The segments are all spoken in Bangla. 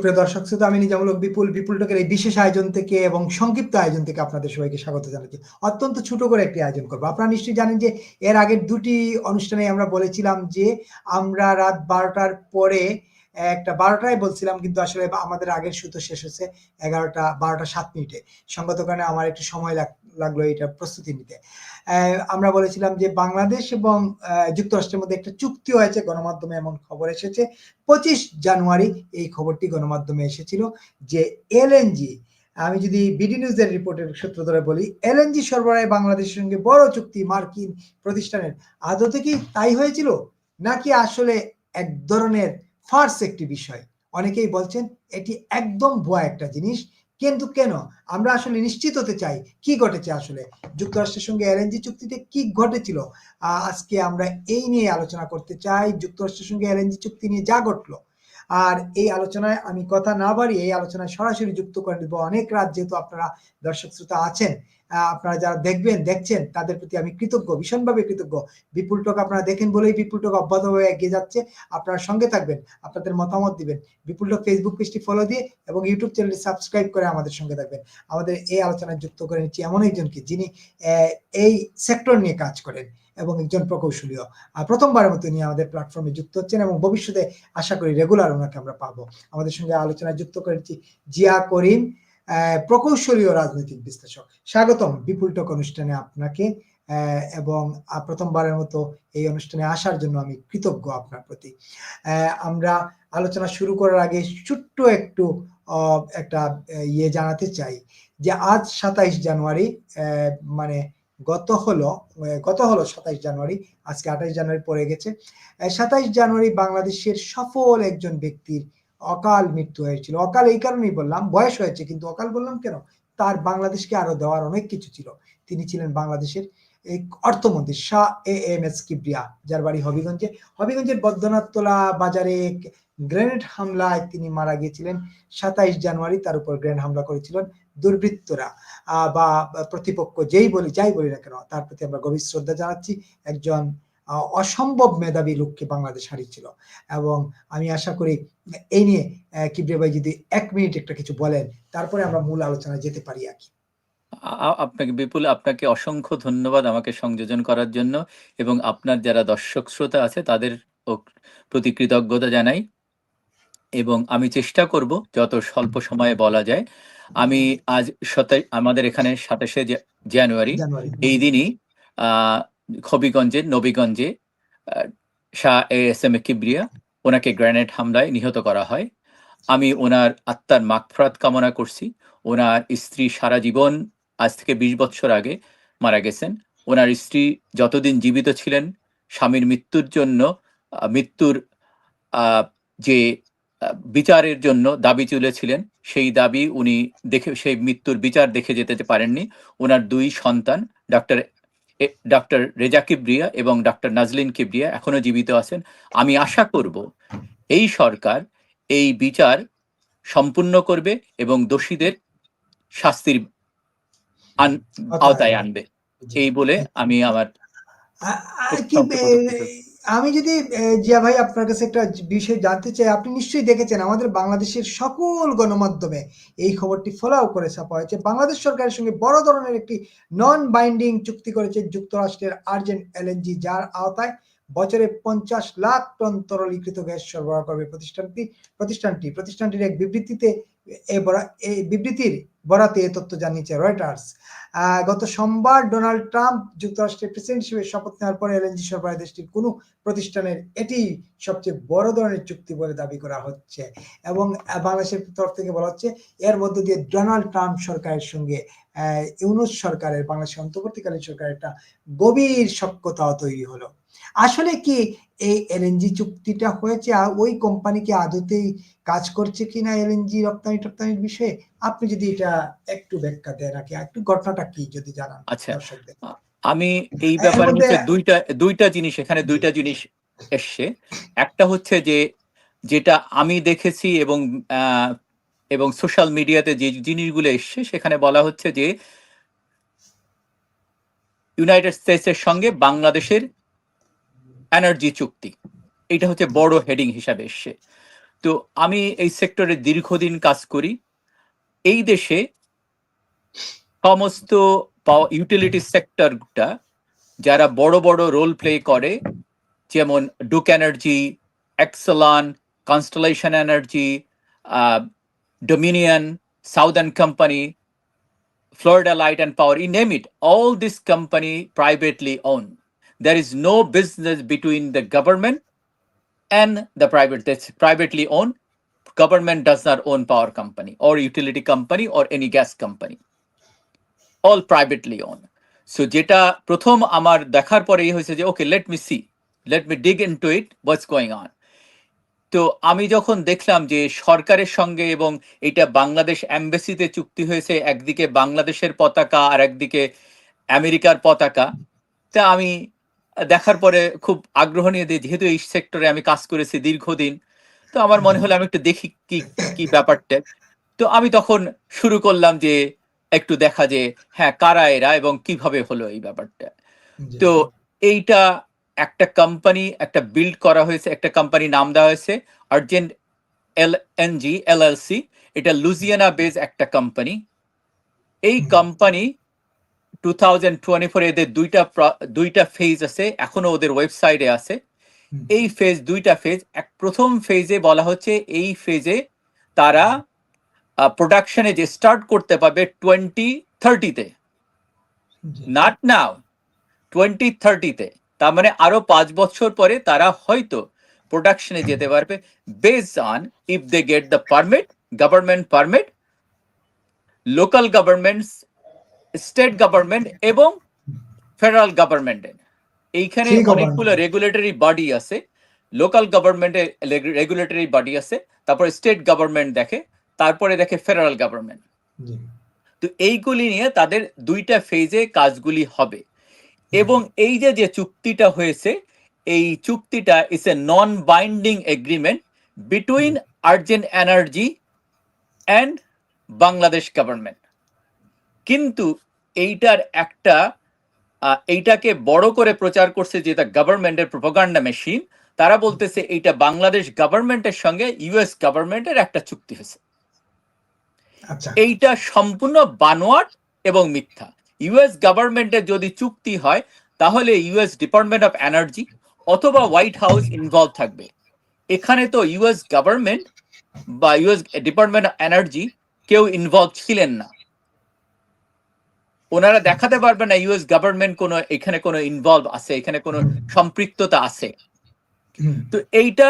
সুপ্রিয় দর্শক শ্রোতা আমি নিজামুলক বিপুল বিপুল টকের এই বিশেষ আয়োজন থেকে এবং সংক্ষিপ্ত আয়োজন থেকে আপনাদের সবাইকে স্বাগত জানাচ্ছি। অত্যন্ত ছোট করে একটি আয়োজন করব। আপনারা নিশ্চয়ই জানেন যে এর আগের দুটি অনুষ্ঠানে আমরা বলেছিলাম যে আমরা রাত বারোটার পরে একটা বারোটায় বলছিলাম, কিন্তু আসলে আমাদের আগের সুতো শেষ হচ্ছে এগারোটা, বারোটা সাত মিনিটে। সঙ্গত কারণে আমার একটু সময় লাগল এটা প্রস্তুতি নিতে। আমরা বলেছিলাম যে বাংলাদেশ এবং যুক্তরাষ্ট্রের মধ্যে একটা চুক্তি হয়েছে, গণমাধ্যমে এমন খবর এসেছে। পঁচিশ জানুয়ারি এই খবরটি গণমাধ্যমে এসেছিল যে এলএনজি আমি যদি বিডি নিউজের রিপোর্টের সূত্র ধরে বলি এলএনজি সরবরাহে বাংলাদেশের সঙ্গে বড় চুক্তি মার্কিন প্রতিষ্ঠানের। আদতে কি তাই হয়েছিল, নাকি আসলে এক ধরনের ফার্স একটি বিষয়? অনেকেই বলছেন, এটি একদম ভুয়া একটা জিনিস। কিন্তু কেন? আমরা আসলে নিশ্চিত হতে চাই কি ঘটেছে আসলে। যুক্তরাষ্ট্রের সঙ্গে এলএনজি চুক্তিতে কি ঘটেছিল? আজকে আমরা এই নিয়ে আলোচনা করতে চাই। যুক্তরাষ্ট্রের সঙ্গে এলএনজি চুক্তি নিয়ে যা ঘটলো। আর এই আলোচনায় আমি কথা না বাড়িয়ে এই আলোচনায় সরাসরি যুক্ত করে দেবো অনেক রাত যেহেতু আপনারা দর্শক শ্রোতা আছেন আপনারা যারা দেখবেন, দেখছেন, তাদের প্রতি আমি কৃতজ্ঞ, ভীষণভাবে কৃতজ্ঞ। বিপুল টক আপনারা দেখেন বলেই বিপুল টক অব্যাহতভাবে এগিয়ে যাচ্ছে। আপনারা সঙ্গে থাকবেন, আপনাদের মতামত দিবেন। বিপুল টক ফেসবুক পেজটি ফলো দিয়ে এবং ইউটিউব চ্যানেলটি সাবস্ক্রাইব করে আমাদের সঙ্গে থাকবেন। আমাদের এই আলোচনায় যুক্ত করে নিচ্ছি এমন একজনকে যিনি এই সেক্টর নিয়ে কাজ করেন। এবং একজন প্রকৌশলীয় প্রথমবারের মতো নিয়ে আমাদের প্ল্যাটফর্মে যুক্ত হচ্ছেন এবং ভবিষ্যতে আশা করি রেগুলার ওনাকে আমরা পাবো। আমাদের সঙ্গে আলোচনায় যুক্ত করেছি জিয়া করিম প্রকৌশলীয় রাজনৈতিক বিশ্লেষক। স্বাগতম বিপুল টক অনুষ্ঠানে আপনাকে এবং প্রথমবারের মতো এই অনুষ্ঠানে আসার জন্য আমি কৃতজ্ঞ আপনার প্রতি। আমরা আলোচনা শুরু করার আগে ছোট্ট একটু একটা ইয়ে জানাতে চাই যে আজ সাতাইশ জানুয়ারি মানে গত হলো গত হলো সাতাইশ জানুয়ারি, আজকে আঠাইশ জানুয়ারি পড়ে গেছে। সাতাইশ জানুয়ারি বাংলাদেশের সফল একজন ব্যক্তির অকাল মৃত্যু হয়েছিল। অকাল এই কারণেই বললাম, বয়স হয়েছে, কিন্তু অকাল বললাম কেন? তার বাংলাদেশকে আরও দেওয়ার অনেক কিছু ছিল। তিনি ছিলেন বাংলাদেশের অর্থমন্ত্রী, Shah A M S Kibria, যার বাড়ি হবিগঞ্জে। হবিগঞ্জের বদ্ধনাথতলা বাজারে গ্রেনেড হামলায় তিনি মারা গিয়েছিলেন। সাতাইশ জানুয়ারি তার উপর গ্রেনেড হামলা করেছিলেন। দুর্বৃত্তরা বা প্রতিপক্ষ যেই বলি, যাই বলি না কেন, তার প্রতি আমরা গভীর শ্রদ্ধা জানাচ্ছি। একজন অসম্ভব মেধাবী লোককে বাংলাদেশ হারিয়েছিল। এবং আমি আশা করি এই নিয়ে কিবরে ভাই যদি এক মিনিট একটা কিছু বলেন, তারপরে আমরা মূল আলোচনায় যেতে পারি আর কি। আপনাকে বিপুল, আপনাকে অসংখ্য ধন্যবাদ আমাকে সংযোজন করার জন্য এবং আপনার যারা দর্শক শ্রোতা আছে, তাদের প্রতি কৃতজ্ঞতা জানাই। এবং আমি চেষ্টা করব যত স্বল্প সময়ে বলা যায় আমি আজ সতাই আমাদের এখানে সাতাশে জানুয়ারি এই দিনই হবিগঞ্জের নবীগঞ্জে Shah A S M A Kibria ওনাকে গ্রেনেড হামলায় নিহত করা হয়। আমি ওনার আত্মার মাকফরাত কামনা করছি। ওনার স্ত্রী সারা জীবন আজ থেকে বিশ বছর আগে মারা গেছেন। ওনার স্ত্রী যতদিন জীবিত ছিলেন স্বামীর মৃত্যুর জন্য মৃত্যুর যে বিচারের জন্য দাবি তুলেছিলেন। সেই দাবি উনি দেখে সেই মৃত্যুর বিচার দেখে যেতে পারেননি। ওনার দুই সন্তান ডক্টর ডক্টর রেজা কিবরিয়া এবং ডক্টর নাজলিন কিবরিয়া এখনও জীবিত আছেন। আমি আশা করব এই সরকার এই বিচার সম্পূর্ণ করবে এবং দোষীদের শাস্তির আওতায় আনবে। এই বলে আমি আমার আমি যদি জিয়া ভাই আপনার কাছে একটা বিষয় জানতে চাই, আপনি নিশ্চয়ই দেখেছেন আমাদের বাংলাদেশের সকল গণমাধ্যমে এই খবরটি ফলাও করে ছাপা হয়েছে। বাংলাদেশ সরকারের সঙ্গে বড় ধরনের একটি নন বাইন্ডিং চুক্তি করেছে যুক্তরাষ্ট্রের আর্জেন্ট এলএনজি যার আওতায় বছরে পঞ্চাশ লাখ টন তরলীকৃত গ্যাস সরবরাহ করবে প্রতিষ্ঠানটি প্রতিষ্ঠানটি। প্রতিষ্ঠানটির এক বিবৃতিতে এই বিবৃতির বরাতে এ তথ্য জানিয়েছে রয়টার্স। গত সোমবার ডোনাল্ড ট্রাম্প যুক্তরাষ্ট্রের প্রেসিডেন্ট হিসেবে শপথ নেওয়ার পরে এলএনজি সরবরাহ দেশটির কোনো প্রতিষ্ঠানের এটি সবচেয়ে বড় ধরনের চুক্তি বলে দাবি করা হচ্ছে। এবং বাংলাদেশের তরফ থেকে বলা হচ্ছে, এর মধ্য দিয়ে ডোনাল্ড ট্রাম্প সরকারের সঙ্গে ইউনুস সরকারের, বাংলাদেশের অন্তর্বর্তীকালীন সরকারের একটা গভীর সক্ষতাও তৈরি হলো। আসলে কি এই এলএনজি চুক্তিটা হয়েছে? আর ওই কোম্পানি কি আদতেই কাজ করছে কিনা এলএনজি রপ্তানি টপ্তানির বিষয়ে? আপনি যদি এটা একটু ব্যাখ্যা দেন নাকি একটু ঘটনাটা কি যদি জানান আচ্ছা আমি এই ব্যাপারে হচ্ছে দুইটা দুইটা জিনিস এখানে দুইটা জিনিস এসছে। একটা হচ্ছে যে যেটা আমি দেখেছি এবং এবং সোশ্যাল মিডিয়াতে যে জিনিসগুলো এসছে সেখানে বলা হচ্ছে যে ইউনাইটেড স্টেটসের সঙ্গে বাংলাদেশের এনার্জি চুক্তি। এটা হচ্ছে বড় হেডিং হিসাবে এসছে। তো আমি এই সেক্টরে দীর্ঘদিন কাজ করি। এই দেশে সমস্ত ইউটিলিটি সেক্টরটা যারা বড় বড় রোল প্লে করে যেমন Duke energy Exelon Constellation energy Dominion Southern company Florida Light and Power, you name it, all this company privately owned. There is no business between the government and the private. That's privately owned. Government does not own power company or utility company or any gas company. All privately owned. So যেটা প্রথম আমার দেখার পরে এই হয়েছে যে okay let me see let me dig into it what's going on তো আমি যখন দেখলাম যে সরকারের সঙ্গে এবং এটা বাংলাদেশ এমবেসিতে চুক্তি হয়েছে একদিকে বাংলাদেশের পতাকা আর একদিকে আমেরিকার পতাকা তা আমি দেখার পরে খুব আগ্রহ নিয়ে দিই যেহেতু এই সেক্টরে আমি কাজ করেছি দীর্ঘদিন তো আমার মনে হলো আমি একটু দেখি কি কি ব্যাপারটা। তো আমি তখন শুরু করলাম যে একটু দেখা যে হ্যাঁ কারা এরা এবং কীভাবে হলো এই ব্যাপারটা। তো এইটা একটা কোম্পানি একটা বিল্ড করা হয়েছে একটা কোম্পানি নাম দেওয়া হয়েছে আর্জেন্ট এল এনজি এলএলসি এটা লুজিয়ানা বেজ একটা কোম্পানি এই company two thousand twenty four এদের দুইটা দুইটা ফেজ আছে এখনও ওদের ওয়েবসাইটে আছে। এই ফেজ দুইটা ফেজ এক প্রথম ফেজে বলা হচ্ছে এই ফেজে তারা প্রোডাকশনে যে স্টার্ট করতে পারবে টোয়েন্টি থার্টিতে। নট নাও টোয়েন্টি থার্টিতে তার মানে আরও পাঁচ বছর পরে তারা হয়তো প্রোডাকশনে যেতে পারবে based on if they get the permit government permit local government state government এবং ফেডারেল গভর্নমেন্টের এইখানে অনেকগুলো রেগুলেটরি বডি আছে। লোকাল গভর্নমেন্টের রেগুলেটরি বডি আছে। তারপরে স্টেট গভর্নমেন্ট দেখে তারপরে দেখে ফেডারেল গভর্নমেন্ট তো এইগুলি নিয়ে তাদের দুইটা ফেজে কাজগুলি হবে। এবং এই যে যে চুক্তিটা হয়েছে এই চুক্তিটা is a non binding agreement between Argent energy and Bangladesh government কিন্তু এইটার একটা এইটাকে বড় করে প্রচার করছে যেটা গভর্নমেন্টের প্রোপাগান্ডা মেশিন তারা বলতেছে এইটা বাংলাদেশ গভর্নমেন্টের সঙ্গে ইউএস গভর্নমেন্টের একটা চুক্তি হয়েছে। আচ্ছা। এইটা সম্পূর্ণ বানোয়াট এবং মিথ্যা। ইউএস গভর্নমেন্টের যদি চুক্তি হয় তাহলে ইউএস ডিপার্টমেন্ট অফ এনার্জি অথবা হোয়াইট হাউস ইনভলভ থাকবে। এখানে তো ইউএস গভর্নমেন্ট বা ইউএস ডিপার্টমেন্ট অফ এনার্জি কেউ ইনভলভ ছিলেন না। ওনারা দেখাতে পারবে না ইউএস গভর্নমেন্ট কোনো এখানে কোনো ইনভলভ আছে এখানে কোনো সম্পৃক্ততা আছে। তো এইটা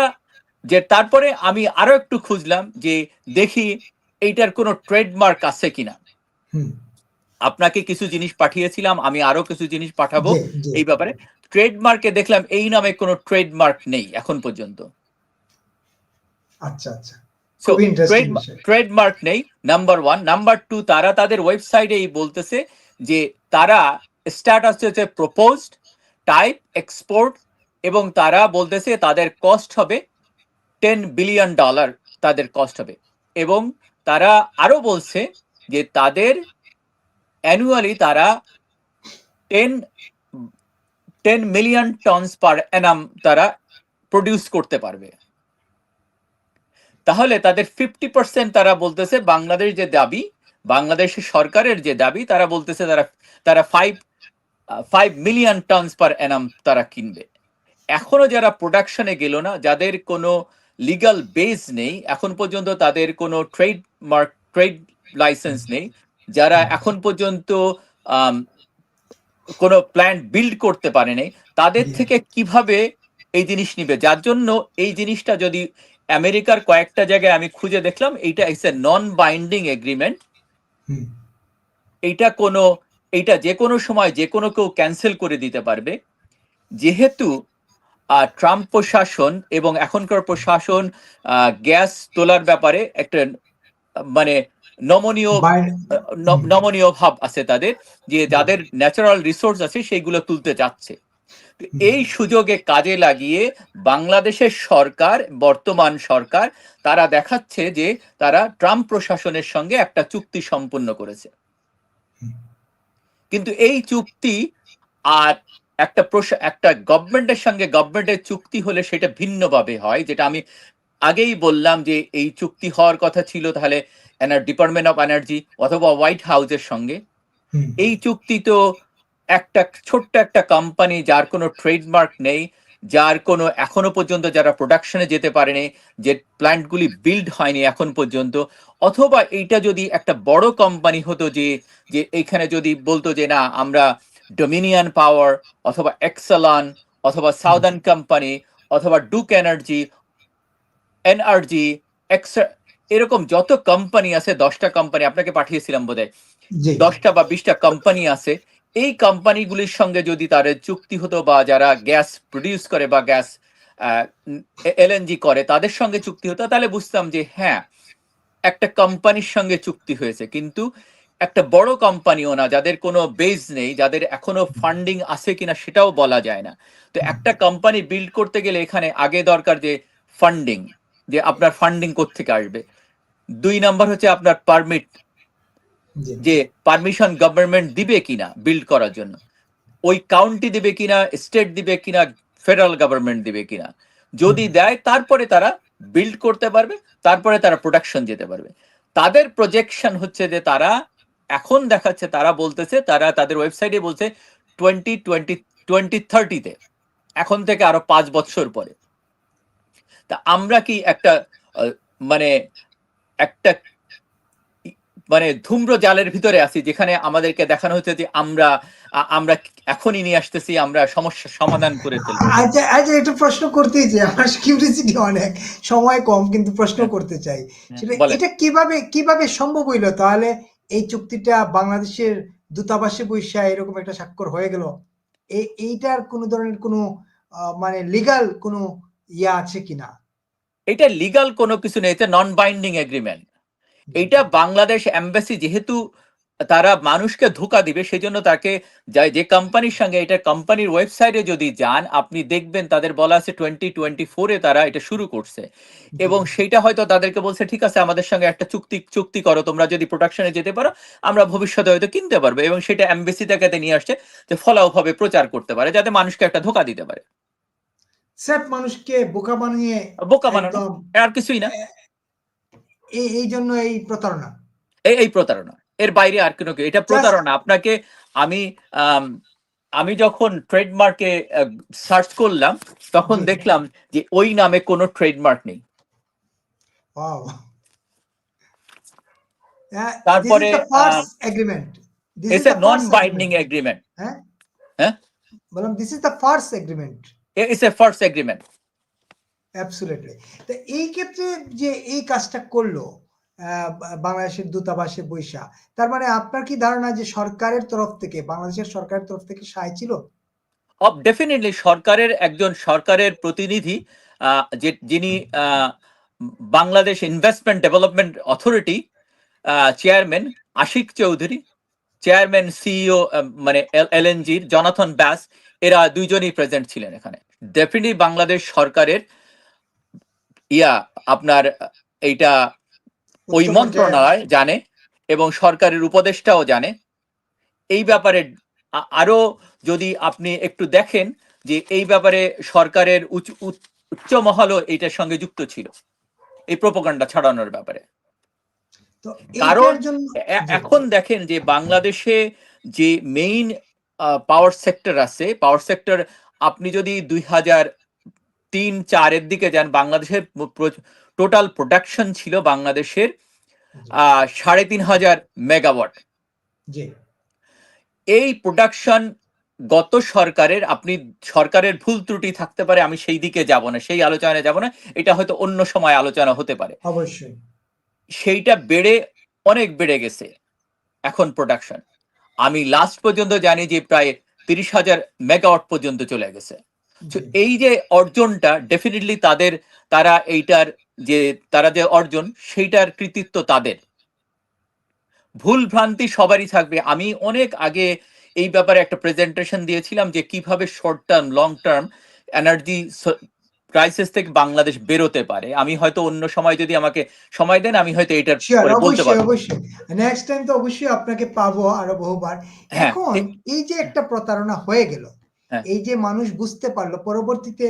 যে তারপরে আমি আরও একটু খুঁজলাম যে দেখি এইটার কোনো ট্রেডমার্ক আছে কিনা। আপনাকে কিছু জিনিস পাঠিয়েছিলাম আমি আরও কিছু জিনিস পাঠাবো। এই ব্যাপারে। ট্রেডমার্কে দেখলাম এই নামে কোনো ট্রেডমার্ক নেই এখন পর্যন্ত। আচ্ছা আচ্ছা। ট্রেডমার্ক নেই নাম্বার ওয়ান নাম্বার টু তারা তাদের ওয়েবসাইটে বলতেছে যে তারা স্ট্যাটাস হচ্ছে প্রপোজড টাইপ এক্সপোর্ট এবং তারা বলতেছে তাদের কস্ট হবে টেন বিলিয়ন ডলার তাদের কস্ট হবে। এবং তারা আরও বলছে যে তাদের অ্যানুয়ালি তারা ten ten million tons per annum তারা প্রডিউস করতে পারবে। তাহলে তাদের ফিফটি পার্সেন্ট তারা বলতেছে বাংলাদেশ যে দাবি বাংলাদেশের সরকারের যে দাবি তারা বলতেছে তারা তারা five five million tons per annum তারা কিনবে এখনও যারা প্রোডাকশনে গেল না যাদের কোনো লিগাল বেস নেই এখন পর্যন্ত তাদের কোনো ট্রেড মার্ক ট্রেড লাইসেন্স নেই যারা এখন পর্যন্ত কোনো প্ল্যান্ট বিল্ড করতে পারেনি তাদের থেকে কীভাবে এই জিনিস নিবে যার জন্য এই জিনিসটা যদি আমেরিকার কয়েকটা জায়গায় আমি খুঁজে দেখলাম এইটা it's a non binding agreement. এইটা কোনো এইটা যে কোনো সময় যে কোনো কেউ ক্যান্সেল করে দিতে পারবে। যেহেতু ট্রাম্প প্রশাসন এবং এখনকার প্রশাসন আহ, গ্যাস তোলার ব্যাপারে একটা মানে নমনীয় নমনীয় ভাব আছে তাদের যে যাদের ন্যাচারাল রিসোর্স আছে সেইগুলো তুলতে হুম। এই সুযোগে কাজে লাগিয়ে বাংলাদেশের সরকার বর্তমান সরকার তারা দেখাচ্ছে যে তারা ট্রাম্প প্রশাসনের সঙ্গে একটা চুক্তি সম্পন্ন করেছে। কিন্তু এই চুক্তি আর একটা একটা গভর্নমেন্টের সঙ্গে গভর্নমেন্টের চুক্তি হলে সেটা ভিন্নভাবে হয় যেটা আমি আগেই বললাম যে এই চুক্তি হওয়ার কথা ছিল তাহলে ডিপার্টমেন্ট অফ এনার্জি অথবা হোয়াইট হাউসের সঙ্গে। এই চুক্তি তো একটা ছোট্ট একটা কোম্পানি যার কোনো ট্রেডমার্ক নেই যার কোনো এখনও পর্যন্ত যারা প্রোডাকশনে যেতে পারেনি যে প্ল্যান্টগুলি বিল্ড হয়নি এখন পর্যন্ত অথবা এইটা যদি একটা বড় কোম্পানি হতো যে যে এইখানে যদি বলতো যে না আমরা ডোমিনিয়ান পাওয়ার অথবা এক্সেলন অথবা সাউদার্ন কোম্পানি অথবা ডুক এনার্জি এনআরজি এক্স এরকম যত কোম্পানি আছে দশটা কোম্পানি আপনাকে পাঠিয়েছিলাম বোধহয় জি। দশটা বা বিশটা কোম্পানি আছে এই কোম্পানিগুলির সঙ্গে যদি তাদের চুক্তি হতো বা যারা গ্যাস প্রডিউস করে বা গ্যাস এলএনজি করে, তাদের সঙ্গে চুক্তি হতো, তাহলে বুঝতাম যে হ্যাঁ একটা কোম্পানির সঙ্গে চুক্তি হয়েছে। কিন্তু একটা বড় কোম্পানিও না, যাদের কোনো বেজ নেই, যাদের এখনও ফান্ডিং আছে কিনা সেটাও বলা যায় না। তো একটা কোম্পানি বিল্ড করতে গেলে এখানে আগে দরকার যে ফান্ডিং যে আপনার ফান্ডিং কোত্থেকে আসবে। দুই নাম্বার হচ্ছে আপনার পারমিট যে পারমিশন গভর্নমেন্ট দিবে কিনা বিল্ড করার জন্য। ওই কাউন্টি দিবে কিনা স্টেট দিবে কিনা ফেডারেল গভর্নমেন্ট দিবে কিনা। যদি দেয় তারপরে তারা বিল্ড করতে পারবে তারপরে তারা প্রোডাকশন যেতে পারবে। তাদের প্রজেকশন হচ্ছে যে তারা এখন দেখাচ্ছে তারা বলতেছে তারা তাদের ওয়েবসাইটে বলছে টোয়েন্টি টোয়েন্টি টোয়েন্টি থার্টিতে এখন থেকে আরও পাঁচ বছর পরে। তা আমরা কি একটা মানে একটা মানে ধূম্র জালের ভিতরে আছি যেখানে আমাদেরকে দেখানো হচ্ছে যে আমরা আমরা এখনই নিয়ে আসতেছি আমরা সমস্যার সমাধান করে ফেলব। আচ্ছা আচ্ছা এটা প্রশ্ন করতেই চাই আমার কিউরিয়াসিটি অনেক সময় কম কিন্তু প্রশ্ন করতে চাই। এটা কীভাবে কীভাবে সম্ভব হইল? তাহলে এই চুক্তিটা বাংলাদেশের দূতাবাসে বৈশা এরকম একটা স্বাক্ষর হয়ে গেল। এই এইটার কোনো ধরনের কোনো মানে লিগাল কোনো ইয়া আছে কিনা? এটা লিগাল কোনো কিছু নেই এটা নন বাইন্ডিং এগ্রিমেন্ট এইটা বাংলাদেশ এম্বাসি যেহেতু তারা মানুষকে ধোকা দিবে সেজন্য তাকে যা- যে কোম্পানির সঙ্গে এটা কোম্পানির ওয়েবসাইটে যদি যান আপনি দেখবেন তাদের বলা আছে টোয়েন্টি টোয়েন্টি ফোরে তারা এটা শুরু করছে। এবং সেটা হয়তো তাদেরকে বলছে ঠিক আছে আমাদের সঙ্গে একটা চুক্তি চুক্তি করো তোমরা যদি প্রোডাকশনে যেতে পারো আমরা ভবিষ্যতে হয়তো কিনতে পারব। এবং সেটা এমবেসি থেকে নিয়ে আসছে যে ফলাওভাবে প্রচার করতে পারে যাতে মানুষকে একটা ধোকা দিতে পারে। স্যার মানুষকে বোকা বানিয়ে বোকা বানানো আর কিছুই না। এই জন্য এই প্রতারণা। এই এই প্রতারণা। এর বাইরে আর কোনো কি- এটা প্রতারণা। আপনাকে আমি আম, যখন ট্রেডমার্কে সার্চ করলাম তখন দেখলাম যে ওই নামে কোনো ট্রেডমার্ক নেই। তারপরে, নন বাইন্ডিং এগ্রিমেন্ট হ্যাঁ? হ্যাঁ? বললাম this is the first agreement. It's a first agreement Absolutely. তো এই ক্ষেত্রে যে এই কাজটা করল বাংলাদেশের দূতাবাসে বৈশা, তার মানে আপনার কি ধারণা যে সরকারের তরফ থেকে, বাংলাদেশের সরকারের তরফ থেকে সাহায্য ছিল ডেফিনেটলি সরকারের একজন সরকারের প্রতিনিধি যিনি Bangladesh investment development authority chairman Ashik Chowdhury chairman CEO মানে এলএনজির জনাথন ব্যাস, এরা দুইজনই প্রেজেন্ট ছিলেন এখানে ডেফিনেটলি বাংলাদেশ সরকারের ইয়া আপনার এইটা ওই মন্ত্রণালয় জানে এবং সরকারের উপদেষ্টাও জানে। এই ব্যাপারে আরও যদি আপনি একটু দেখেন যে এই ব্যাপারে সরকারের উচ্চ মহলও এইটার সঙ্গে যুক্ত ছিল এই প্রোপাগান্ডা ছড়ানোর ব্যাপারে। কারণ এখন দেখেন যে বাংলাদেশে যে মেইন পাওয়ার সেক্টর আছে পাওয়ার সেক্টর আপনি যদি দুই হাজার তিন চারের দিকে যান বাংলাদেশের টোটাল প্রোডাকশন ছিল বাংলাদেশের সাড়ে তিন হাজার মেগাওয়াট এই প্রোডাকশন গত সরকারের আপনি সরকারের ভুল ত্রুটি থাকতে পারে আমি সেই দিকে যাব না সেই আলোচনায় যাব না এটা হয়তো অন্য সময় আলোচনা হতে পারে। অবশ্যই। সেইটা বেড়ে অনেক বেড়ে গেছে এখন প্রোডাকশন আমি লাস্ট পর্যন্ত জানি যে প্রায় তিরিশ হাজার মেগাওয়াট পর্যন্ত চলে গেছে। এই যে অর্জনটা ডেফিনেটলি তাদের তারা এইটার যে তারা যে অর্জন সেইটার কৃতিত্ব তাদের। ভুল ভ্রান্তি সবারই থাকবে। আমি অনেক আগে এই ব্যাপারে একটা প্রেজেন্টেশন দিয়েছিলাম যে কীভাবে short term long term energy crisis থেকে বাংলাদেশ বেরোতে পারে। আমি হয়তো অন্য সময় যদি আমাকে সময় দেন আমি হয়তো এটার বলতে পারব। অবশ্যই। নেক্সট টাইম তো অবশ্যই আপনাকে পাবো আরও বহুবার। হ্যাঁ, এখন এই যে একটা প্রতারণা হয়ে গেল। এই যে মানুষ বুঝতে পারল পরবর্তীতে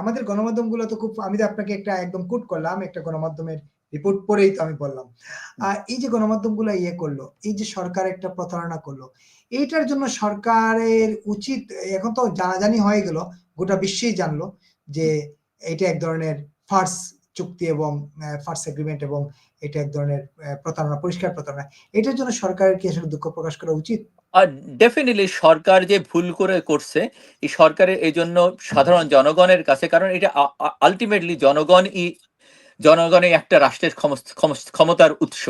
আমাদের গণমাধ্যমগুলো তো খুব আমি তো আপনাকে একটা একদম কুট করলাম একটা গণমাধ্যমের রিপোর্ট পড়েই তো আমি বললাম। আর এই যে গণমাধ্যম গণমাধ্যমগুলো ইয়ে করল এই যে সরকার একটা প্রতারণা করল এইটার জন্য সরকারের উচিত এখন তো জানাজানি হয়ে গেল গোটা বিশ্বেই জানলো যে এটা এক ধরনের ফার্স চুক্তি এবং ফার্স্ট এগ্রিমেন্ট এবং এটা এক ধরনের প্রতারণা, পরিষ্কার প্রতারণা। এটার জন্য সরকারের কি আসলে দুঃখ প্রকাশ করা উচিত? আর ডেফিনেটলি সরকার যে ভুল করে করছে, এই সরকারের এই জন্য সাধারণ জনগণের কাছে, কারণ এটা আলটিমেটলি জনগণই জনগণই একটা রাষ্ট্রের ক্ষম- ক্ষম- ক্ষমতার উৎস।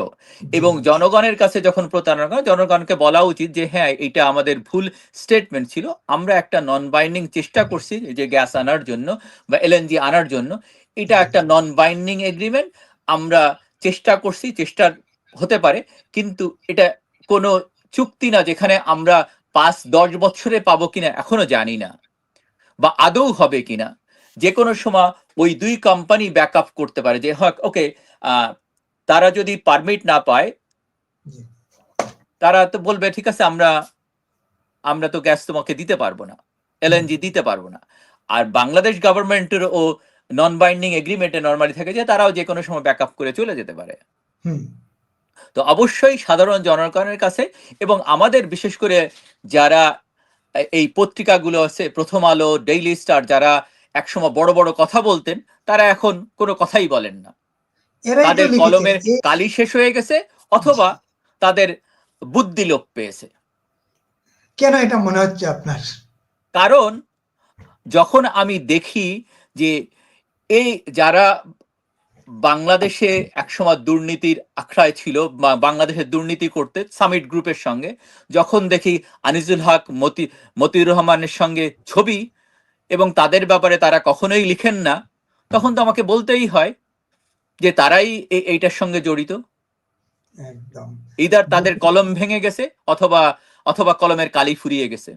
এবং জনগণের কাছে যখন প্রতারণা জনগণকে বলা উচিত যে হ্যাঁ এটা আমাদের ভুল স্টেটমেন্ট ছিল। আমরা একটা নন বাইন্ডিং চেষ্টা করছি যে গ্যাস আনার জন্য বা এলএনজি আনার জন্য। এটা একটা নন বাইন্ডিং এগ্রিমেন্ট আমরা চেষ্টা করছি চেষ্টা হতে পারে কিন্তু এটা কোনো চুক্তি না যেখানে আমরা পাঁচ দশ বছরে পাবো কিনা এখনও জানি না বা আদৌ হবে কিনা। যে কোনো সময় ওই দুই কোম্পানি ব্যাক আপ করতে পারে যে হয় ওকে তারা যদি পারমিট না পায় তারা তো বলবে ঠিক আছে আমরা আমরা তো গ্যাস তোমাকে দিতে পারব না এলএনজি দিতে পারব না। আর বাংলাদেশ গভর্নমেন্টের ও নন বাইন্ডিং এগ্রিমেন্টে নর্মালি থাকে যে তারাও যে কোনো সময় ব্যাক করে চলে যেতে পারে। হুম। তো অবশ্যই সাধারণ জনগণের কাছে এবং আমাদের বিশেষ করে যারা এই পত্রিকাগুলো আছে প্রথম আলো ডেইলি স্টার যারা একসময় বড় বড় কথা বলতেন তারা এখন কোনো কথাই বলেন না। তাদের কলমের কালি শেষ হয়ে গেছে অথবা তাদের বুদ্ধি লোপ পেয়েছে। কেন এটা মনে হচ্ছে আপনার? কারণ যখন আমি দেখি যে এই যারা বাংলাদেশে একসময় দুর্নীতির আখড়ায় ছিল বা বাংলাদেশের দুর্নীতি করতে সামিট গ্রুপের সঙ্গে যখন দেখি আনিসুল হক মতি মতিউর রহমানের সঙ্গে ছবি এবং তাদের ব্যাপারে তারা কখনোই লিখেন না তখন তো আমাকে বলতেই হয় যে তারাই এইটার সঙ্গে জড়িত। একদম। ইদার তাদের কলম ভেঙে গেছে অথবা অথবা কলমের কালি ফুরিয়ে গেছে।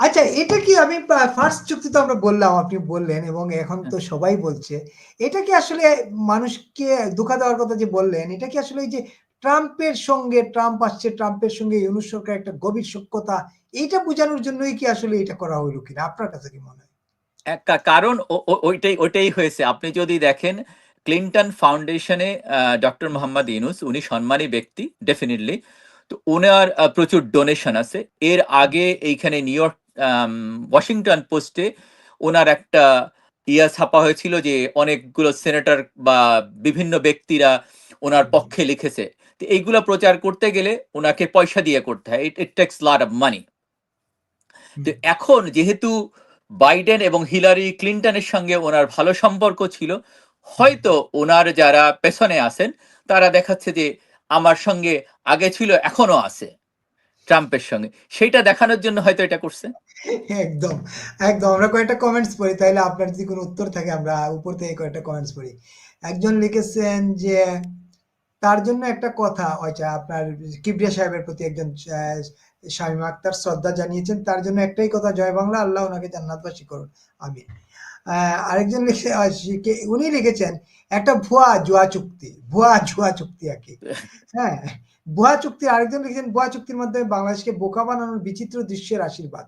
আচ্ছা এটা কি আমি ফার্স্ট চুক্তি তো আমরা বললাম আপনি বললেন এবং এখন তো সবাই বলছে। এটা কি আসলে মানুষকে ধোকা দেওয়ার কথা যে বললেন এটা কি আসলে এই যে ট্রাম্পের সঙ্গে ট্রাম্প আসছে ট্রাম্পের সঙ্গে ইউনুস সরকার একটা গভীর সখ্যতা এইটা বোঝানোর জন্যই কি আসলে এটা করা হইল কিনা? আপনার কাছে কি মনে হয়? এক কা- কারণ ওইটাই ওইটাই হয়েছে। আপনি যদি দেখেন ক্লিন্টন ফাউন্ডেশনে ডক্টর মোহাম্মদ ইউনুস উনি সম্মানী ব্যক্তি ডেফিনেটলি। তো ওনার প্রচুর ডোনেশন আছে। এর আগে এইখানে নিউ ইয়র্ক ওয়াশিংটন পোস্টে ওনার একটা ইয়া ছাপা হয়েছিল যে অনেকগুলো সেনেটর বা বিভিন্ন ব্যক্তিরা ওনার পক্ষে লিখেছে। তো এইগুলো প্রচার করতে গেলে ওনাকে পয়সা দিয়ে করতে হয়। It takes lot of money তো এখন যেহেতু বাইডেন এবং হিলারি ক্লিন্টনের সঙ্গে ওনার ভালো সম্পর্ক ছিল হয়তো ওনার যারা পেছনে আছেন তারা দেখাচ্ছে যে আমার সঙ্গে আগে ছিল এখনও আছে। ট্রাম্পের সঙ্গে। সেইটা দেখানোর জন্য হয়তো এটা করছে। একদম একদম। আমরা কয়েকটা কমেন্টস পড়ি তাইলে আপনার যদি কোনো উত্তর থাকে আমরা উপর থেকে কয়েকটা কমেন্টস পড়ি। একজন লিখেছেন যে তার জন্য একটা কথা আচ্ছা আপনার কিবরিয়া সাহেবের প্রতি একজন শামীম আক্তার শ্রদ্ধা জানিয়েছেন তার জন্য একটাই কথা জয় বাংলা আল্লাহ ওনাকে জান্নাতবাসী করুন। আমি আরেকজন লিখে উনি লিখেছেন একটা ভুয়া জুয়া চুক্তি ভুয়া জুয়া চুক্তি আর কি। হ্যাঁ ভুয়া চুক্তি আরেকজন লিখেছেন ভুয়া চুক্তির মাধ্যমে বাংলাদেশকে বোকা বানানোর বিচিত্র দৃশ্যের আশীর্বাদ।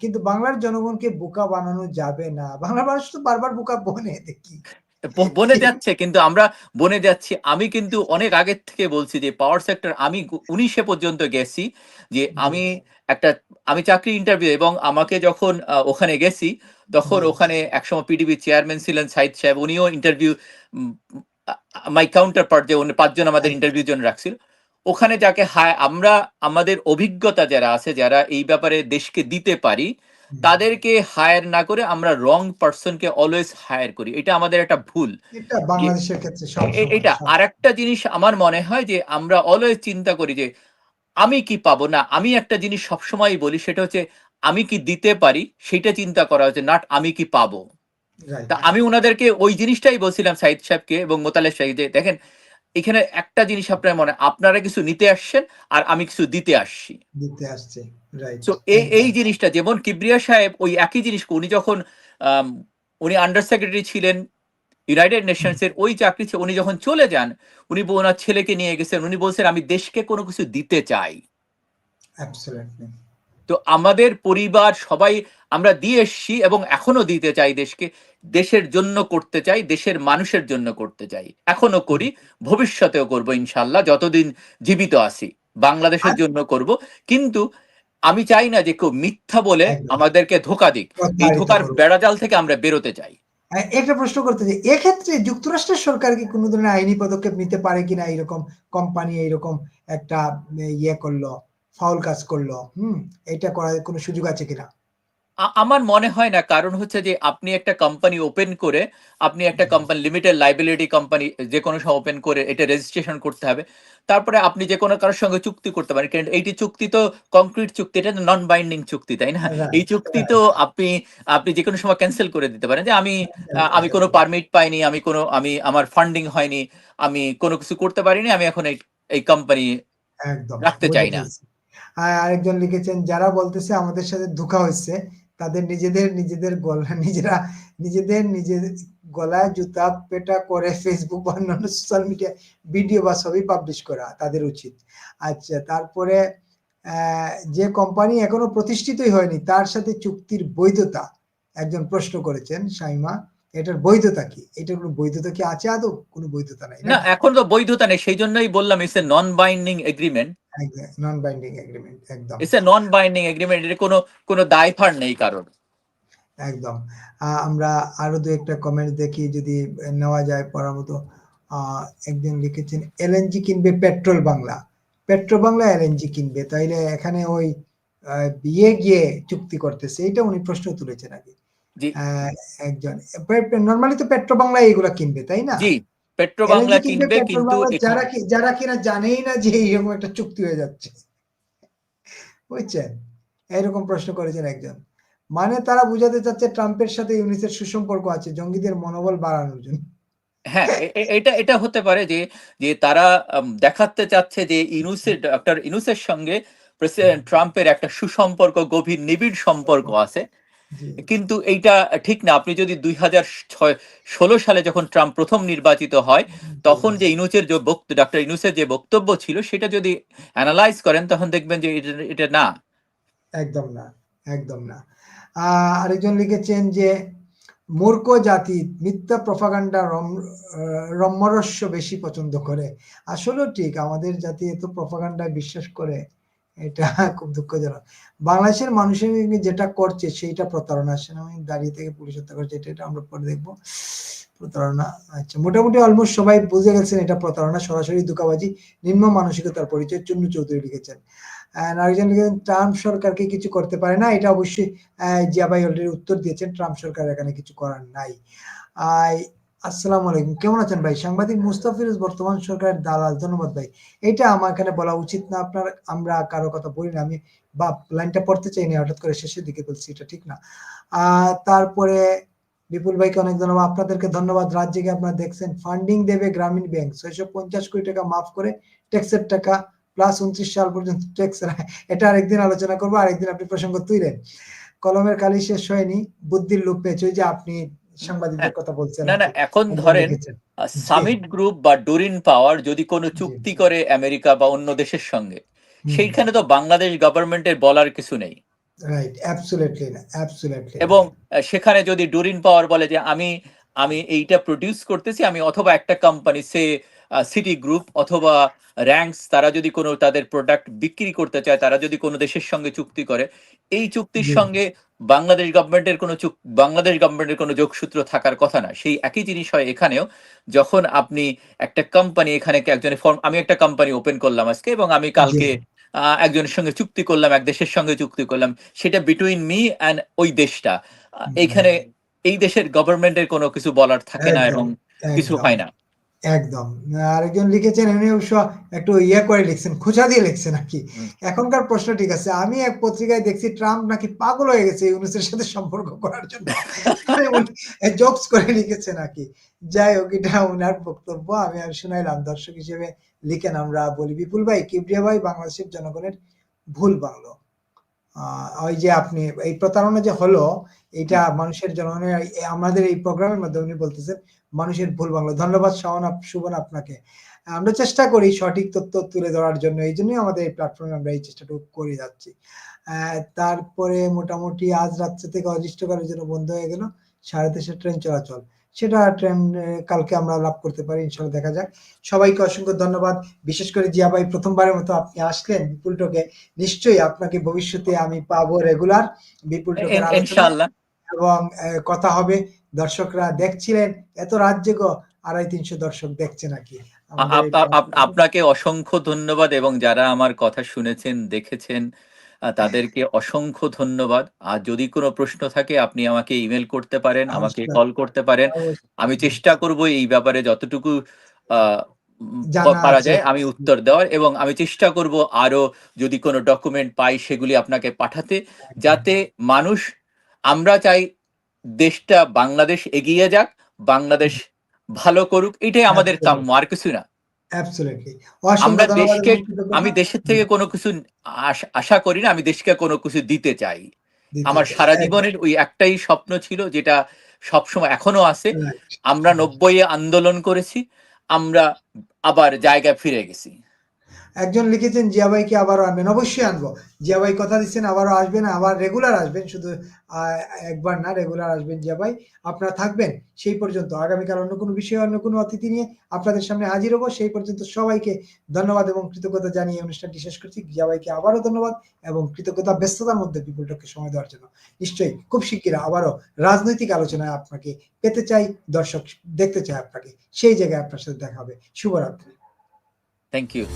কিন্তু বাংলার জনগণকে বোকা বানানো যাবে না। বাংলার মানুষ তো বারবার বোকা বনে দেখি। বনে যাচ্ছে কিন্তু আমরা বনে যাচ্ছি। আমি কিন্তু অনেক আগের থেকে বলছি যে পাওয়ার সেক্টর আমি উনিশে পর্যন্ত গেছি যে আমি একটা আমি চাকরি ইন্টারভিউ এবং আমাকে যখন ওখানে গেছি তখন ওখানে একসময় পিডিবি চেয়ারম্যান ছিলেন সাইদ সাহেব। উনিও ইন্টারভিউ মাই কাউন্টার পার্ট যে পাঁচজন আমাদের ইন্টারভিউ জন্য রাখছিল। ওখানে যাকে হায় আমরা আমাদের অভিজ্ঞতা যারা আছে যারা এই ব্যাপারে দেশকে দিতে পারি তাদেরকে হায়ার না করে আমরা রং পার্সনকে অলওয়েজ হায়ার করি। এটা আমাদের একটা ভুল। এটা আর একটা জিনিস আমার মনে হয় যে আমরা অলওয়েজ চিন্তা করি যে আমি কি পাবো না? আমি একটা জিনিস সবসময় বলি সেটা হচ্ছে আমি কি দিতে পারি? সেটা চিন্তা করা হচ্ছে নাট আমি কি পাবো? তা আমি ওনাদেরকে ওই জিনিসটাই বলছিলাম সাইদ সাহেবকে এবং মোতালেব সাহেব যে দেখেন এখানে একটা জিনিস আপনার মনে আপনারা কিছু নিতে আসছেন আর আমি কিছু দিতে আসছি। দিতে আসছে তো এই এই জিনিসটা যেমন কিবরিয়া সাহেব ওই একই জিনিস উনি যখন উনি আন্ডার সেক্রেটারি ছিলেন ইউনাইটেড নেশনস এর ওই চাকরি উনি যখন চলে যান উনি ওনার ছেলেকে নিয়ে গেছেন উনি বলছেন আমি দেশকে কোনো কিছু দিতে চাই। তো আমাদের পরিবার সবাই আমরা দিয়ে এসছি এবং এখনও দিতে চাই দেশকে। দেশের জন্য করতে চাই দেশের মানুষের জন্য করতে চাই। এখনও করি ভবিষ্যতেও করব ইনশাল্লাহ যতদিন জীবিত আছি। বাংলাদেশের জন্য করব। কিন্তু আমি চাই না যে কেউ মিথ্যা বলে আমাদেরকে ধোকা দিক। এই ধোকার বেড়াজাল থেকে আমরা বেরোতে চাই। আহ, একটা প্রশ্ন করতে চাই। এক্ষেত্রে যুক্তরাষ্ট্রের সরকার কি কোনো ধরনের আইনি পদক্ষেপ নিতে পারে কিনা? এরকম কোম্পানি এইরকম একটা ইয়ে করল। ফাউল কাজ করল হুম এটা করার কোনো সুযোগ আছে কিনা? আমার মনে হয় না কারণ হচ্ছে যে আপনি একটা কোম্পানি ওপেন করে আপনি একটা কোম্পানি লিমিটেড লাইবিলিটি কোম্পানি যে কোনো সময় ওপেন করে এটা রেজিস্ট্রেশন করতে হবে। তারপরে আপনি যে কোনো কারোর সঙ্গে চুক্তি করতে পারেন কারণ এইটি চুক্তি তো কংক্রিট চুক্তি এটা নন বাইন্ডিং চুক্তি তাই না? এই চুক্তি তো আপনি আপনি যে কোনো সময় ক্যান্সেল করে দিতে পারেন যে আমি আমি কোনো পারমিট পাইনি আমি কোনো আমি আমার ফান্ডিং হয়নি আমি কোনো কিছু করতে পারিনি আমি এখন এই এই কোম্পানি রাখতে চাই না। আরেকজন লিখেছেন যারা বলতেছে আমাদের সাথে ধোকা হয়েছে তাদের নিজেদের নিজেদের গলা নিজেরা নিজেদের নিজের গলায় জুতা পেটা করে ফেসবুক বা অন্যান্য সোশ্যাল মিডিয়া ভিডিও বা ছবি পাবলিশ করা তাদের উচিত। আচ্ছা তারপরে যে কোম্পানি এখনও প্রতিষ্ঠিতই হয়নি তার সাথে চুক্তির বৈধতা? একজন প্রশ্ন করেছেন সাইমা এটার বৈধতা কি? এটার কোনো বৈধতা কি আছে আদৌ? কোনো বৈধতা নাই না এখন তো বৈধতা নেই সেই জন্যই বললাম it's a non binding agreement non binding agreement একদম it's a non binding agreement এর কোনো কোনো দায়ভার নেই কারণ একদম। আমরা আরও দু একটা কমেন্ট দেখি যদি নেওয়া যায় পড়ার মতো একজন লিখেছেন এলএনজি কিনবে Petrobangla. Petrobangla LNG কিনবে। তাইলে এখানে ওই বিয়ে গিয়ে চুক্তি করতেছে। এটা উনি প্রশ্ন তুলেছেন আগে। একজন। নর্মালি তো পেট্রো বাংলা এইগুলা কিনবে তাই না? পেট্রো বাংলা কিনবে কিন্তু যারা কি- যারা কিনা জানেই না যে এইরকম একটা চুক্তি হয়ে যাচ্ছে। বুঝছেন? এরকম প্রশ্ন করেছেন একজন। মানে তারা বুঝাতে চাচ্ছে ট্রাম্পের সাথে ইউনিসের সুসম্পর্ক আছে জঙ্গিদের মনোবল বাড়ানোর জন্য। হ্যাঁ এটা এটা হতে পারে যে যে তারা দেখাতে চাচ্ছে যে ইনুসের ডক্টর ইনুসের সঙ্গে প্রেসিডেন্ট ট্রাম্পের একটা সুসম্পর্ক গভীর নিবিড় সম্পর্ক আছে। কিন্তু এইটা ঠিক না। আপনি যদি দুই হাজার ষোলো সালে যখন ট্রাম্প প্রথম নির্বাচিত হয় তখন যে ইনুসের যে বক্তব্য ডক্টর ইনুসের যে বক্তব্য ছিল সেটা যদি অ্যানালাইজ করেন তখন দেখবেন যে এটা- এটা না। একদম না একদম না। আরেকজন লিখেছেন যে মূর্খ জাতি মিথ্যা প্রফাগান্ডা রম্যরস্য বেশি পছন্দ করে। আসলেও ঠিক আমাদের জাতি এত প্রফাগান্ডায় বিশ্বাস করে। এটা খুব দুঃখজনক। বাংলাদেশের মানুষের যেটা করছে সেইটা প্রতারণা। সেনাবাহিনী দাঁড়িয়ে থেকে পুলিশ হত্যা করছে এটা এটা আমরা পরে দেখব। প্রতারণা আচ্ছা মোটামুটি অলমোস্ট সবাই বুঝে গেছেন এটা প্রতারণা সরাসরি দুকাবাজি নিম্ন মানসিকতার পরিচয় চুন্নু চৌধুরী লিখেছেন। লিখেছেন ট্রাম্প সরকারকে কিছু করতে পারে না এটা অবশ্যই আহ, জিয়া ভাই অলরেডি উত্তর দিয়েছেন ট্রাম্প সরকার এখানে কিছু করার নাই। আই আসসালামু আলাইকুম। কেমন আছেন ভাই? সাংবাদিক মুস্তাফিরুজ বর্তমান সরকারের দালাল। ধন্যবাদ ভাই। এটা আমার এখানে বলা উচিত না। আপনার, আমরা কারও কথা বলি না। আমি বা লাইনটা পড়তে চাই না। হঠাৎ করে শেষের দিকে বলছি, এটা ঠিক না। তারপরে বিপুল ভাইকে অনেক ধন্যবাদ। আপনাদেরকে ধন্যবাদ। রাজ্যকে আপনারা দেখছেন। ফান্ডিং দেবে গ্রামীণ ব্যাংক। ছয়শো পঞ্চাশ কোটি টাকা মাফ করে ট্যাক্সের টাকা প্লাস উনত্রিশ সাল পর্যন্ত ট্যাক্স এটা আরেকদিন আলোচনা করব। আরেকদিন আপনি প্রসঙ্গ তুইলেন। কলমের কালি শেষ হয়নি। বুদ্ধির লোপ পেয়েছে। ওই যে আপনি সাংবাদিকদের কথা বলছেন না না এখন ধরেন সামিট গ্রুপ বা ডোরিন পাওয়ার যদি কোনো চুক্তি করে আমেরিকা বা অন্য দেশের সঙ্গে সেইখানে তো বাংলাদেশ গভর্নমেন্টের বলার কিছু নেই। রাইট অ্যাবসলিউটলি না অ্যাবসলিউটলি এবং সেখানে যদি ডোরিন পাওয়ার বলে যে আমি আমি এইটা প্রডিউস করতেছি আমি অথবা একটা কোম্পানি সে সিটি গ্রুপ অথবা র্যাঙ্কস তারা যদি কোনো তাদের প্রোডাক্ট বিক্রি করতে চায় তারা যদি কোনো দেশের সঙ্গে চুক্তি করে এই চুক্তির সঙ্গে বাংলাদেশ গভর্নমেন্টের কোনো চুক বাংলাদেশ গভর্নমেন্টের কোনো যোগসূত্র থাকার কথা না। সেই একই জিনিস হয় এখানেও যখন আপনি একটা কোম্পানি এখানে একজনের ফর্ম আমি একটা কোম্পানি ওপেন করলাম আজকে এবং আমি কালকে আহ, একজনের সঙ্গে চুক্তি করলাম এক দেশের সঙ্গে চুক্তি করলাম সেটা বিটুইন মি অ্যান্ড ওই দেশটা। এইখানে এই দেশের গভর্নমেন্টের কোনো কিছু বলার থাকে না এবং কিছু হয় না। একদম। আরেকজন লিখেছেন উনি অবশ্য একটু ইয়ে করে লিখছেন খোঁচা দিয়ে লিখছেন নাকি হুম। এখনকার প্রশ্ন ঠিক আছে। আমি এক পত্রিকায় দেখছি ট্রাম্প নাকি পাগল হয়ে গেছে ইউনুসের সাথে সম্পর্ক করার জন্য। জোকস করে লিখেছে নাকি যাই হোক এটা ওনার বক্তব্য। আমি আর শুনাইলাম দর্শক হিসেবে লিখেন আমরা বলি বিপুল ভাই কিবরিয়া ভাই বাংলাদেশের জনগণের ভুল বাংলো। আহ, ওই যে আপনি এই প্রতারণা যে হলো এটা মানুষের জনগণের আমাদের এই প্রোগ্রামের মাধ্যমে উনি বলতেছেন মানুষের ভুল বাংলা ধন্যবাদ শাওন সুবন আপনাকে আমরা চেষ্টা করি সঠিক তথ্য তুলে ধরার জন্য। এইজন্যই আমাদের এই প্ল্যাটফর্মে আমরা এই চেষ্টাটুকু করে যাচ্ছি। তারপরে মোটামুটি আজ রাত্রে থেকে অনির্দিষ্টকালের জন্য বন্ধ হয়ে গেল। 3:30 ট্রেন চলাচল। সেটা ট্রেন কালকে আমরা লাভ করতে পারি। ইনশাআল্লাহ দেখা যাক। সবাইকে অসংখ্য ধন্যবাদ। বিশেষ করে জিয়া ভাই প্রথমবারের মতো আপনি আসলেন বিপুল টকে। নিশ্চয়ই আপনাকে ভবিষ্যতে আমি পাবো রেগুলার বিপুল টকের ইনশাআল্লাহ। এবং কথা হবে। দর্শকরা দেখছিলেন এত রাত জেগে ২৫০ দর্শক দেখছে নাকি? আপনাকে অসংখ্য ধন্যবাদ এবং যারা আমার কথা শুনেছেন, দেখেছেন তাদেরকে অসংখ্য ধন্যবাদ। আর যদি কোনো প্রশ্ন থাকে আপনি আমাকে ইমেল করতে পারেন, আমাকে কল করতে পারেন। আমি চেষ্টা করব এই ব্যাপারে যতটুকু পারা যায় আমি উত্তর দেওয়ার এবং আমি চেষ্টা করব আরও যদি কোনো ডকুমেন্ট পাই সেগুলি আপনাকে পাঠাতে। যাতে মানুষ আমরা চাই দেশটা বাংলাদেশ এগিয়ে যাক, বাংলাদেশ ভালো করুক। এটাই আমাদের কাম্য আর কিছু না। আমরা দেশকে আমি দেশের থেকে কোন কিছু আশা করি না। আমি দেশকে কোনো কিছু দিতে চাই। আমার। সারা জীবনের ওই একটাই স্বপ্ন ছিল যেটা সবসময় এখনও আছে। আমরা রাইট। ৯০ এ আন্দোলন করেছি। আমরা আবার জায়গায় ফিরে গেছি। একজন লিখেছেন জিয়া ভাইকে আবারও আনবেন। অবশ্যই আনব। জিয়া ভাই কথা দিচ্ছেন আবারও আসবেন, আবার রেগুলার আসবেন। শুধু একবার না রেগুলার আসবেন জিয়া ভাই। আপনারা থাকবেন সেই পর্যন্ত। আগামীকাল অন্য কোনো বিষয়ে অন্য কোনো অতিথি নিয়ে আপনাদের সামনে হাজির হব। সেই পর্যন্ত সবাইকে ধন্যবাদ এবং কৃতজ্ঞতা জানিয়ে অনুষ্ঠানটি শেষ করছি। জিয়া ভাইকে আবারও ধন্যবাদ এবং কৃতজ্ঞতা ব্যস্ততার মধ্যে পিপুলটককে সময় দেওয়ার জন্য। নিশ্চয়ই খুব শিগগির আবারও রাজনৈতিক আলোচনায় আপনাকে পেতে চাই, দর্শক দেখতে চাই আপনাকে। সেই জায়গায় আপনার সাথে দেখা হবে। শুভরাত্রি। Thank you.